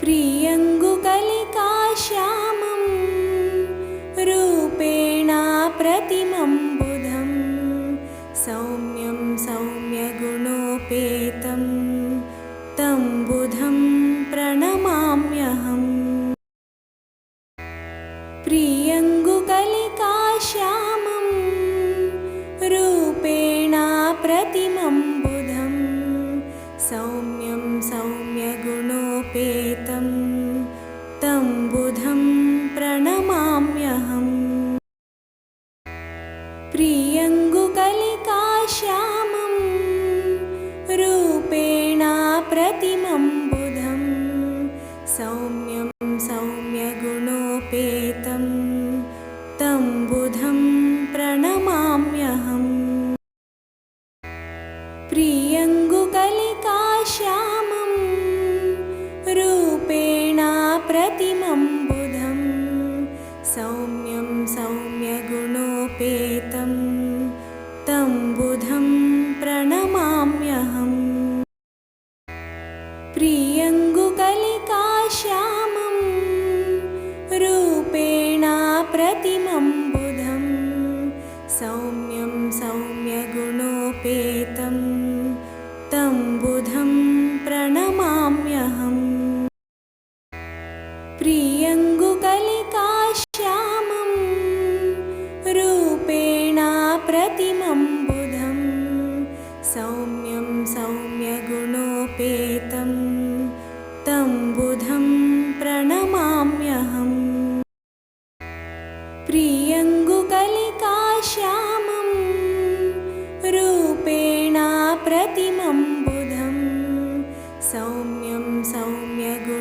प्रियङ्गुकलिकाश्यामं रूपेणाप्रतिमं बुधं सौम्यं सौम्यगुणोपेतं तं बुधं प्रणमाम्यहम्। प्रियङ्गुकलिकाश्यामं रूपेणाप्रतिमं प्रियङ्गुकलिकाश्यामं रूपेणाप्रतिमं बुधं प्रणमाम्यहम्। प्रियङ्गुकलिकाश्यामं सौम्यं प्रियङ्गुकलिकाश्यामं रूपेणाप्रतिमं बुधं सौम्यं सौम्यगुणोपेतं तं बुधं प्रणमाम्यहम्। प्रियङ्गुकलिकाश्यामं सौम्यं सौम्यगुणोपेतं तं बुधं प्रणमाम्यहम्। प्रियङ्गुकलिकाश्यामं रूपेणाप्रतिमं बुधं सौम्यं सौम्यगुणोपेतं